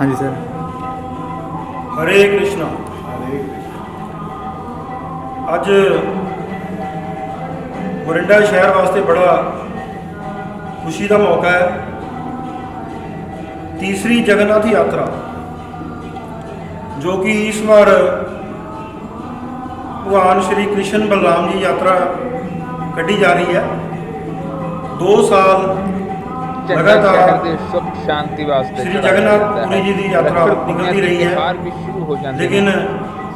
ਹਾਂਜੀ, ਸਰ। ਹਰੇ ਕ੍ਰਿਸ਼ਨਾ। ਅੱਜ ਮੋਰਿੰਡਾ ਸ਼ਹਿਰ ਵਾਸਤੇ ਬੜਾ ਖੁਸ਼ੀ ਦਾ ਮੌਕਾ ਹੈ। ਤੀਸਰੀ ਜਗਨਨਾਥ ਯਾਤਰਾ, ਜੋ ਕਿ ਇਸ ਵਾਰ ਭਗਵਾਨ ਸ਼੍ਰੀ ਕ੍ਰਿਸ਼ਨ ਬਲਰਾਮ ਜੀ ਯਾਤਰਾ ਕੱਢੀ ਜਾ ਰਹੀ ਹੈ। 2 ਸਾਲ ਲਗਾਤਾਰ ਦੇ ਸੁਖ ਸ਼ਾਂਤੀ ਵਾਸਤੇ ਸ੍ਰੀ ਚੜਾਇਆ ਜਗਨਨਾਥ ਜਾਂਦਾ ਹੈ। ਪੁਰੀ ਜੀ ਦੀ ਯਾਤਰਾ ਨਿਕਲਦੀ ਰਹੀ ਹੈ। ਤਿਉਹਾਰ ਵੀ ਸ਼ੁਰੂ ਹੋ ਜਾਂਦੇ ਲੇਕਿਨ ਨੇ।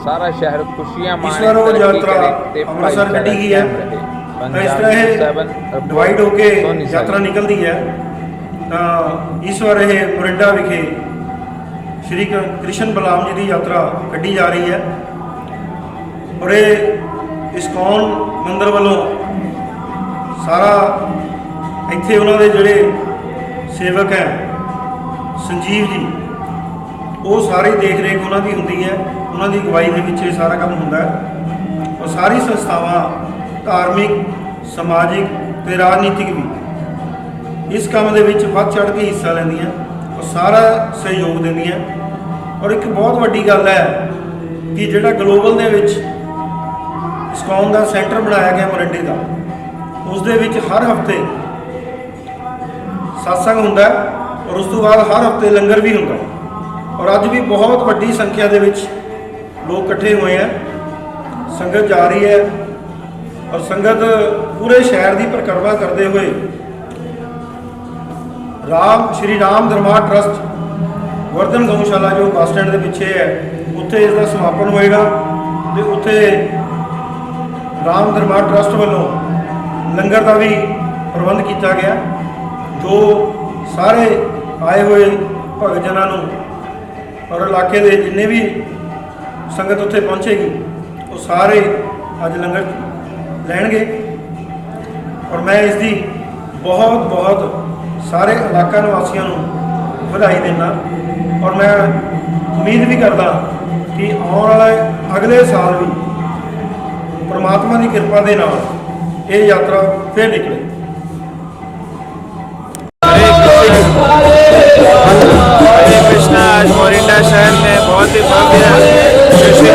ਸਾਰਾ ਸ਼ਹਿਰ ਖੁਸ਼ੀਆਂ ਇਸ ਮਾਣੇ ਵਾਰ ਉਹ ਤਰੱਕੀ ਯਾਤਰਾ ਕਰੇ ਤੇ ਅੰਮ੍ਰਿਤਸਰ ਭਾਈਚਾਰਾ ਕੱਢੀ ਗਈ ਹੈ। ਕਾਇਮ ਰਹੇ। ਤਾਂ ਇਸ ਪੰਜਾਬ ਤਰ੍ਹਾਂ ਇਹ seven ਅਬੋਹਰ ਡਿਵਾਈਡ ਹੋ ਕੇ ਸੋਨੀ ਸਾਈ। ਯਾਤਰਾ ਨਿਕਲਦੀ ਹੈ ਤਾਂ ਇਸ ਵਾਰ ਇਹ ਮੋਰਿੰਡਾ ਵਿਖੇ ਸ਼੍ਰੀ ਕ੍ਰਿਸ਼ਨ ਬਲਰਾਮ ਜੀ ਦੀ ਯਾਤਰਾ ਕੱਢੀ ਜਾ ਰਹੀ ਹੈ ਔਰ ਇਹ ਇਸਕੌਨ ਮੰਦਿਰ ਵੱਲੋਂ ਸਾਰਾ ਇੱਥੇ ਉਹਨਾਂ ਦੇ ਜਿਹੜੇ ਸੇਵਕ ਹੈ। ਸੰਜੀਵ ਜੀ, ਉਹ ਸਾਰੀ ਦੇਖ ਰੇਖ ਉਹਨਾਂ ਦੀ ਹੁੰਦੀ ਹੈ। ਉਹਨਾਂ ਦੀ ਅਗਵਾਈ ਦੇ ਵਿੱਚ ਇਹ ਸਾਰਾ ਕੰਮ ਹੁੰਦਾ ਹੈ। ਔਰ ਸਾਰੀ ਸੰਸਥਾਵਾਂ, ਧਾਰਮਿਕ, ਸਮਾਜਿਕ ਤੇ ਰਾਜਨੀਤਿਕ ਵੀ ਇਸ ਕੰਮ ਦੇ ਵਿੱਚ ਵੱਧ ਚੜ੍ਹ ਕੇ ਹਿੱਸਾ ਲੈਂਦੀਆਂ ਔਰ ਸਾਰਾ ਸਹਿਯੋਗ ਦਿੰਦੀਆਂ। ਔਰ ਇੱਕ ਬਹੁਤ ਵੱਡੀ ਗੱਲ ਹੈ ਕਿ ਜਿਹੜਾ ਗਲੋਬਲ ਦੇ ਵਿੱਚ ਇਸਕੌਨ ਦਾ ਸੈਂਟਰ ਬਣਾਇਆ ਗਿਆ ਮੋਰਿੰਡੇ ਦਾ ਉਸ ਦੇ ਵਿੱਚ ਹਰ ਹਫ਼ਤੇ satsang ਹੁੰਦਾ ਔਰ ਉਸ ਤੋਂ ਬਾਅਦ ਹਰ ਹਫ਼ਤੇ ਲੰਗਰ ਵੀ ਹੁੰਦਾ ਔਰ ਅੱਜ ਵੀ ਬਹੁਤ ਵੱਡੀ ਸੰਖਿਆ ਦੇ ਵਿੱਚ ਲੋਕ ਇਕੱਠੇ ਹੋਏ ਆ ਸੰਗਤ ਜਾ ਰਹੀ ਹੈ ਔਰ ਸੰਗਤ ਪੂਰੇ ਸ਼ਹਿਰ ਦੀ ਪਰਿਕਰਮਾ ਕਰਦੇ ਹੋਏ ਰਾਮ, ਸ਼੍ਰੀ ਰਾਮ ਦਰਬਾਰ ਟਰਸਟ, ਵਰਧਨ ਗਊਸ਼ਾਲਾ ਜੋ ਬੱਸ ਸਟੈਂਡ ਦੇ ਪਿੱਛੇ ਹੈ, ਉੱਥੇ ਇਸ ਦਾ ਸਮਾਪਨ ਹੋਏਗਾ ਤੇ ਉੱਥੇ ਰਾਮ ਦਰਬਾਰ ਟਰਸਟ ਵੱਲੋਂ ਲੰਗਰ ਦਾ ਵੀ ਪ੍ਰਬੰਧ ਕੀਤਾ ਗਿਆ। ਜੋ ਸਾਰੇ ਆਏ ਹੋਏ ਭਗਜਨਾਂ ਨੂੰ ਔਰ ਇਲਾਕੇ ਦੇ ਜਿੰਨੇ ਵੀ ਸੰਗਤ ਉੱਥੇ ਪਹੁੰਚੇਗੀ, ਉਹ ਸਾਰੇ ਅੱਜ ਲੰਗਰ ਲੈਣਗੇ। ਔਰ ਮੈਂ ਇਸ ਦੀ ਬਹੁਤ ਬਹੁਤ ਸਾਰੇ ਇਲਾਕਾ ਨਿਵਾਸੀਆਂ ਨੂੰ ਵਧਾਈ ਦਿੰਦਾ। ਔਰ ਮੈਂ ਉਮੀਦ ਵੀ ਕਰਦਾ ਕਿ ਆਉਣ ਵਾਲੇ ਅਗਲੇ ਸਾਲ ਵੀ ਪਰਮਾਤਮਾ ਦੀ ਕਿਰਪਾ ਦੇ ਨਾਲ ਇਹ ਯਾਤਰਾ ਫਿਰ ਨਿਕਲੇ। हरे कृष्णा आज मोरिंडा शहर में बहुत ही भव्य श्री श्री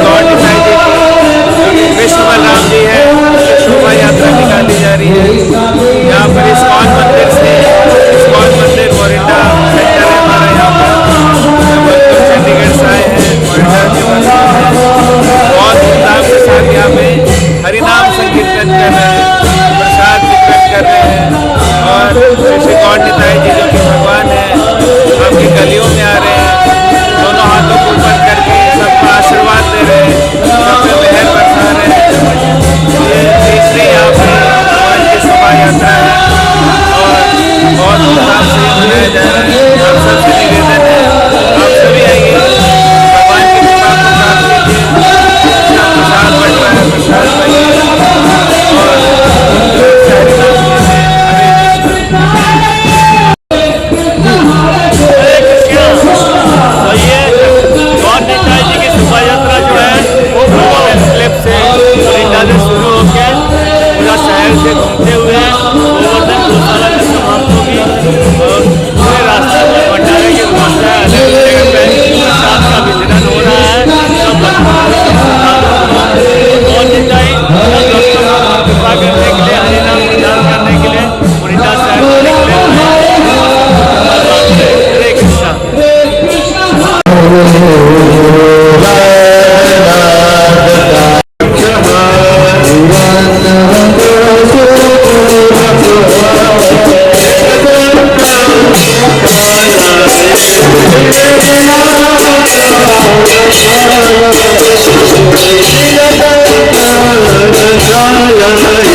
嗯